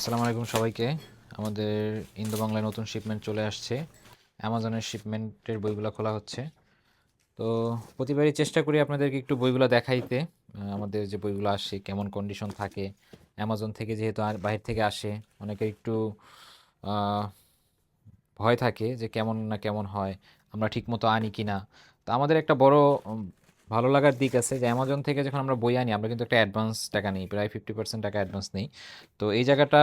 আসসালামু আলাইকুম সবাইকে। আমাদের ইন্দো বাংলায় নতুন শিপমেন্ট চলে আসছে। অ্যামাজনের শিপমেন্টের বইগুলো খোলা হচ্ছে। তো প্রতিবারই চেষ্টা করি আপনাদেরকে একটু বইগুলো দেখাইতে আমাদের যে বইগুলো আসে, কেমন কন্ডিশন থাকে অ্যামাজন থেকে যেহেতু আর বাইরে থেকে আসে, অনেকের একটু ভয় থাকে যে কেমন না কেমন হয়, আমরা ঠিকমতো আনি কি না তো আমাদের একটা বড় ভালো লাগার দিক আছে যে অ্যামাজন থেকে যখন আমরা বই আনি, আমরা কিন্তু একটা অ্যাডভান্স টাকা নিই, প্রায় ফিফটি পার্সেন্ট টাকা অ্যাডভান্স নিই। তো এই জায়গাটা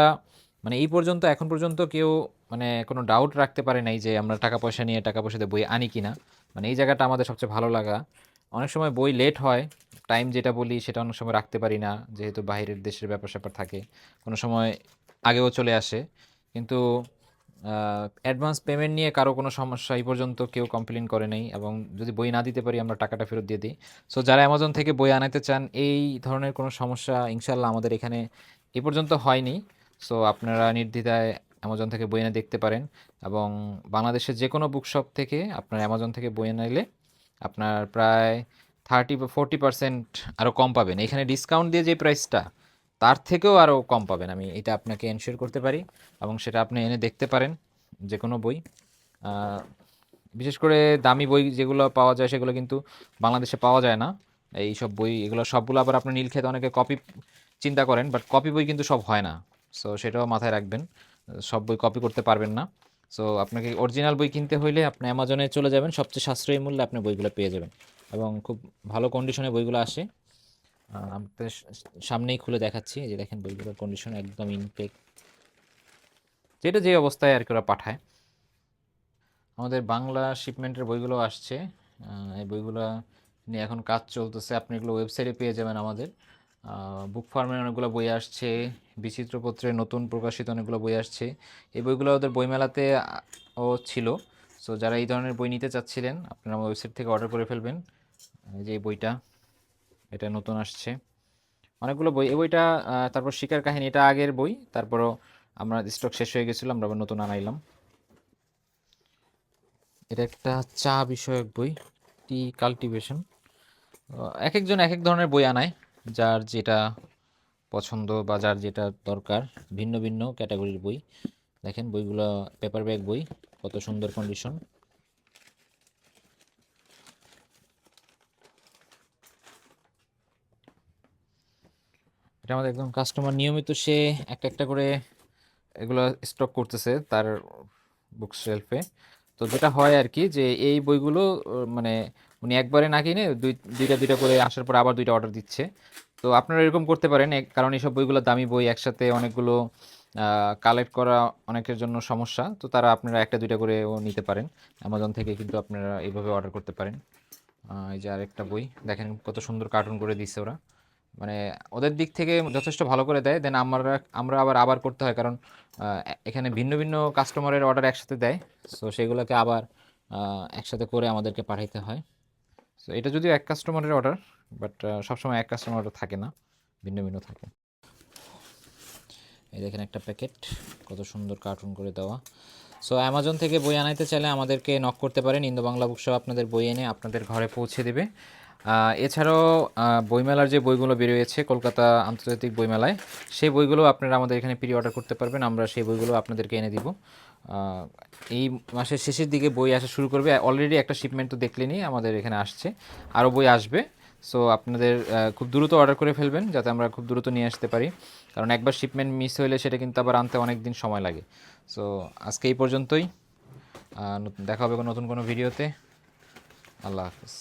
মানে এই পর্যন্ত, এখন পর্যন্ত কেউ মানে কোনো ডাউট রাখতে পারে নাই যে, আমরা টাকা পয়সা নিয়ে টাকা পয়সা বই আনি কি না মানে এই জায়গাটা আমাদের সবচেয়ে ভালো লাগা। অনেক সময় বই লেট হয় টাইম যেটা বলি সেটা অনেক সময় রাখতে পারি না, যেহেতু বাইরের দেশের ব্যাপার স্যাপার থাকে। কোনো সময় আগেও চলে আসে। কিন্তু অ্যাডভান্স পেমেন্ট নিয়ে কারও কোনো সমস্যা এই পর্যন্ত কেউ কমপ্লেন করে নাই এবং যদি বই না দিতে পারি আমরা টাকাটা ফেরত দিয়ে দিই। সো যারা অ্যামাজন থেকে বই আনাতে চান, এই ধরনের কোনো সমস্যা ইনশাল্লাহ আমাদের এখানে এ পর্যন্ত হয়নি। সো আপনারা নির্দ্বিধায় অ্যামাজন থেকে বই এনে দেখতে পারেন এবং বাংলাদেশের যে কোনো বুকশপ থেকে আপনার অ্যামাজন থেকে বই এনাইলে আপনার প্রায় থার্টি বা ফোরটি পার্সেন্ট আরও কম পাবেন। এখানে ডিসকাউন্ট দিয়ে যে প্রাইসটা তার থেকেও আরও কম পাবেন। আমি এটা আপনাকে এনশিওর করতে পারি এবং সেটা আপনি এনে দেখতে পারেন যে কোনো বই বিশেষ করে দামি বই যেগুলো পাওয়া যায় সেগুলো কিন্তু বাংলাদেশে পাওয়া যায় না। এই সব বই, এগুলো সবগুলো আবার আপনি নীল খেতে অনেকে কপি চিন্তা করেন বাট কপি বই কিন্তু সব হয় না। সো সেটাও মাথায় রাখবেন। সব বই কপি করতে পারবেন না। সো আপনাকে অরিজিনাল বই কিনতে হইলে আপনি অ্যামাজনে চলে যাবেন, সবচেয়ে সাশ্রয়ী মূল্যে আপনি বইগুলো পেয়ে যাবেন। এবং খুব ভালো কন্ডিশনে বইগুলো আসে। আপনাদের সামনেই খুলে দেখাচ্ছি। যে দেখেন বইগুলোর কন্ডিশন একদম ইনটেক যেটা যে অবস্থায় আর কি ওরা পাঠায়। আমাদের বাংলা শিপমেন্টের বইগুলো আসছে। এই বইগুলো নিয়ে এখন কাজ চলতেছে। আপনি এগুলো ওয়েবসাইটে পেয়ে যাবেন আমাদের। বুক ফার্মের অনেকগুলো বই আসছে। বিচিত্রপত্রের নতুন প্রকাশিত অনেকগুলো বই আসছে। এই বইগুলো ওদের বইমেলাতে ও ছিল। সো যারা এই ধরনের বই নিতে চাচ্ছিলেন, আপনারা ওয়েবসাইট থেকে অর্ডার করে ফেলবেন। এই যে বইটা। এটা নতুন আসছে। অনেকগুলো বই এই বইটা তারপর শিকার কাহিনী, এটা আগের বই। তারপরও আমরা স্টক শেষ হয়ে গেছিল, আমরা আবার নতুন আনাইলাম। এটা একটা চা বিষয়ক বই, টি কাল্টিভেশন এক একজন এক এক ধরনের বই আনায়, যার যেটা পছন্দ বা যার যেটা দরকার, ভিন্ন ভিন্ন ক্যাটাগরির বই। দেখেন, বইগুলো পেপার ব্যাগ বই, কত সুন্দর কন্ডিশন এটা আমাদের একদম কাস্টমার নিয়মিত সে একটা একটা করে এগুলো স্টক করতেছে তার বুক শেলফে তো যেটা হয় আর কি যে এই বইগুলো মানে উনি একবারে না কিনে দুই, দুইটা দুইটা করে আসার পর আবার দুইটা অর্ডার দিচ্ছে। তো আপনারা এরকম করতে পারেন কারণ এইসব বইগুলো দামি বই, একসাথে অনেকগুলো কালেক্ট করা অনেকের জন্য সমস্যা। তো তারা আপনারা একটা, দুইটা করেও নিতে পারেন। অ্যামাজন থেকে কিন্তু আপনারা এইভাবে অর্ডার করতে পারেন। এই যে আরেকটা বই, দেখেন কত সুন্দর কার্টুন করে দিচ্ছে ওরা। মানে ওদের দিক থেকে যথেষ্ট ভালো করে দেয় দেন আমরা আমরা আবার আবার করতে হয়। কারণ এখানে ভিন্ন ভিন্ন কাস্টমারের অর্ডার একসাথে দেয় সো সেগুলোকে আবার একসাথে করে আমাদেরকে পাঠাইতে হয়। সো এটা যদিও এক কাস্টমারের অর্ডার বাট সবসময় এক কাস্টমার থাকে না, ভিন্ন ভিন্ন থাকে। এই দেখেন একটা প্যাকেট কত সুন্দর কার্টুন করে দেওয়া। সো অ্যামাজন থেকে বই আনাইতে চাইলে আমাদেরকে নক করতে পারেন ইন্দো বাংলা বুকশপ আপনাদের বই এনে আপনাদের ঘরে পৌঁছে দেবে। এছাড়াও বইমেলার যে বইগুলো বেরিয়েছে, কলকাতা আন্তর্জাতিক বইমেলায়, সেই বইগুলো আপনারা আমাদের এখানে প্রি অর্ডার করতে পারবেন। আমরা সেই বইগুলো আপনাদেরকে এনে দিব। এই মাসের শেষের দিকে বই আসা শুরু করবে। অলরেডি একটা শিপমেন্ট তো দেখলেনি আমাদের এখানে আসছে। আরও বই আসবে। সো আপনাদের খুব দ্রুত অর্ডার করে ফেলবেন, যাতে আমরা খুব দ্রুত নিয়ে আসতে পারি। কারণ একবার শিপমেন্ট মিস হলে সেটা কিন্তু আবার আনতে অনেক দিন সময় লাগে। সো আজকে এই পর্যন্তই। দেখা হবে নতুন কোনো ভিডিওতে আল্লাহ হাফিজ।